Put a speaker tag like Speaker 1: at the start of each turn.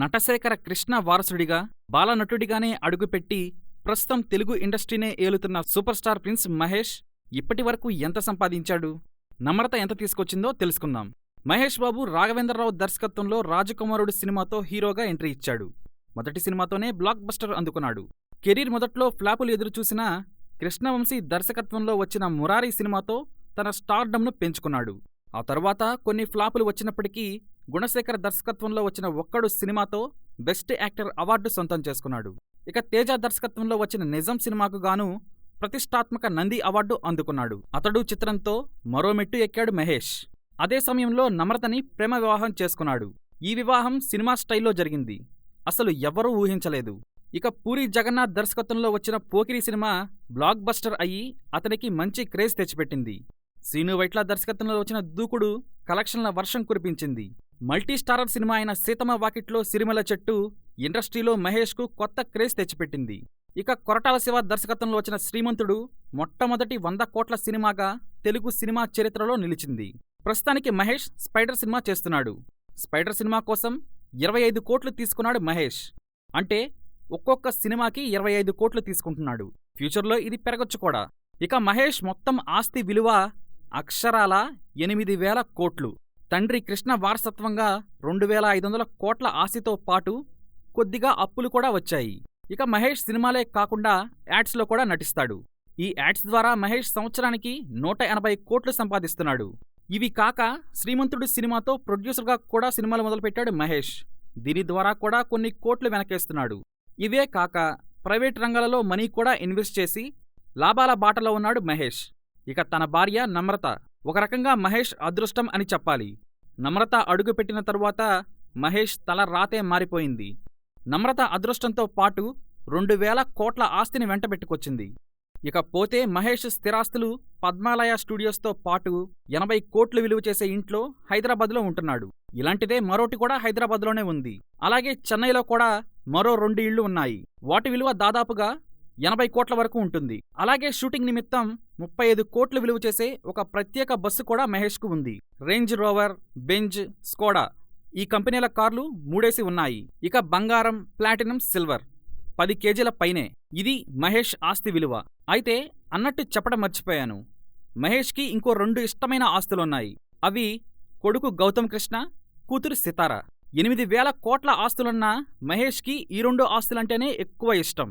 Speaker 1: నటశేఖర కృష్ణ వారసుడిగా బాలనటుడిగానే అడుగుపెట్టి ప్రస్తుతం తెలుగు ఇండస్ట్రీనే ఏలుతున్న సూపర్ స్టార్ ప్రిన్స్ మహేష్ ఇప్పటి వరకు ఎంత సంపాదించాడు నమ్రత ఎంత తీసుకొచ్చిందో తెలుసుకుందాం. మహేష్ బాబు రాఘవేంద్రరావు దర్శకత్వంలో రాజకుమారుడు సినిమాతో హీరోగా ఎంట్రీ ఇచ్చాడు. మొదటి సినిమాతోనే బ్లాక్ బస్టర్ అందుకున్నాడు. కెరీర్ మొదట్లో ఫ్లాపులు ఎదురుచూసినా కృష్ణవంశీ దర్శకత్వంలో వచ్చిన మురారి సినిమాతో తన స్టార్డమ్ను పెంచుకున్నాడు. ఆ తరువాత కొన్ని ఫ్లాపులు వచ్చినప్పటికీ గుణశేఖర్ దర్శకత్వంలో వచ్చిన ఒక్కడు సినిమాతో బెస్ట్ యాక్టర్ అవార్డు సొంతం చేసుకున్నాడు. ఇక తేజ దర్శకత్వంలో వచ్చిన నిజం సినిమాకు గాను ప్రతిష్టాత్మక నంది అవార్డు అందుకున్నాడు. అతడు చిత్రంతో మరో మెట్టు ఎక్కాడు మహేష్. అదే సమయంలో నమ్రతని ప్రేమ వివాహం చేసుకున్నాడు. ఈ వివాహం సినిమా స్టైల్లో జరిగింది. అసలు ఎవ్వరూ ఊహించలేదు. ఇక పూరి జగన్నాథ్ దర్శకత్వంలో వచ్చిన పోకిరి సినిమా బ్లాక్ బస్టర్ అయ్యి అతనికి మంచి క్రేజ్ తెచ్చిపెట్టింది. శ్రీను వైట్ల దర్శకత్వంలో వచ్చిన దూకుడు కలెక్షన్ల వర్షం కురిపించింది. మల్టీస్టారర్ సినిమా అయిన సీతమ్మ వాకిట్లో సిరిమల చెట్టు ఇండస్ట్రీలో మహేష్కు కొత్త క్రేజ్ తెచ్చిపెట్టింది. ఇక కొరటాల శివ దర్శకత్వంలో వచ్చిన శ్రీమంతుడు మొట్టమొదటి వంద కోట్ల సినిమాగా తెలుగు సినిమా చరిత్రలో నిలిచింది. ప్రస్తుతానికి మహేష్ స్పైడర్ సినిమా చేస్తున్నాడు. స్పైడర్ సినిమా కోసం ఇరవై ఐదు కోట్లు తీసుకున్నాడు మహేష్. అంటే ఒక్కొక్క సినిమాకి ఇరవై ఐదు కోట్లు తీసుకుంటున్నాడు. ఫ్యూచర్లో ఇది పెరగొచ్చు కూడా. ఇక మహేష్ మొత్తం ఆస్తి విలువ అక్షరాల ఎనిమిది వేల కోట్లు. తండ్రి కృష్ణ వారసత్వంగా రెండు వేల ఐదు వందల కోట్ల ఆస్తితో పాటు కొద్దిగా అప్పులు కూడా వచ్చాయి. ఇక మహేష్ సినిమాలే కాకుండా యాడ్స్లో కూడా నటిస్తాడు. ఈ యాడ్స్ ద్వారా మహేష్ సంవత్సరానికి నూట ఎనభై కోట్లు సంపాదిస్తున్నాడు. ఇవి కాక శ్రీమంతుడు సినిమాతో ప్రొడ్యూసర్గా కూడా సినిమాలు మొదలుపెట్టాడు మహేష్. దీని ద్వారా కూడా కొన్ని కోట్లు వెనకేస్తున్నాడు. ఇవే కాక ప్రైవేట్ రంగాలలో మనీ కూడా ఇన్వెస్ట్ చేసి లాభాల బాటలో ఉన్నాడు మహేష్. ఇక తన భార్య నమ్రత. ఒక రకంగా మహేష్ అదృష్టం అని చెప్పాలి. నమ్రత అడుగుపెట్టిన తరువాత మహేష్ తల రాతే మారిపోయింది. నమ్రత అదృష్టంతో పాటు రెండు వేల కోట్ల ఆస్తిని వెంటబెట్టుకొచ్చింది ఇక పోతే మహేష్ స్థిరాస్తులు పద్మాలయ స్టూడియోస్తో పాటు ఎనభై కోట్లు విలువ చేసే ఇంట్లో హైదరాబాద్లో ఉంటున్నాడు. ఇలాంటిదే మరోటి కూడా హైదరాబాద్లోనే ఉంది. అలాగే చెన్నైలో కూడా మరో రెండు ఇళ్ళు ఉన్నాయి. వాటి విలువ దాదాపుగా ఎనభై కోట్ల వరకు ఉంటుంది. అలాగే షూటింగ్ నిమిత్తం ముప్పై ఐదు కోట్లు విలువ చేసే ఒక ప్రత్యేక బస్సు కూడా మహేష్కు ఉంది. రేంజ్ రోవర్ బెంజ్ స్కోడా ఈ కంపెనీల కార్లు మూడేసి ఉన్నాయి. ఇక బంగారం ప్లాటినం సిల్వర్ పది కేజీల పైనే. ఇది మహేష్ ఆస్తి విలువ. అయితే అన్నట్టు చెప్పడం మర్చిపోయాను. మహేష్కి ఇంకో రెండు ఇష్టమైన ఆస్తులున్నాయి. అవి కొడుకు గౌతమ్ కృష్ణ కూతురు సితార. ఎనిమిది వేల కోట్ల ఆస్తులున్న మహేష్కి ఈ రెండు ఆస్తులంటేనే ఎక్కువ ఇష్టం.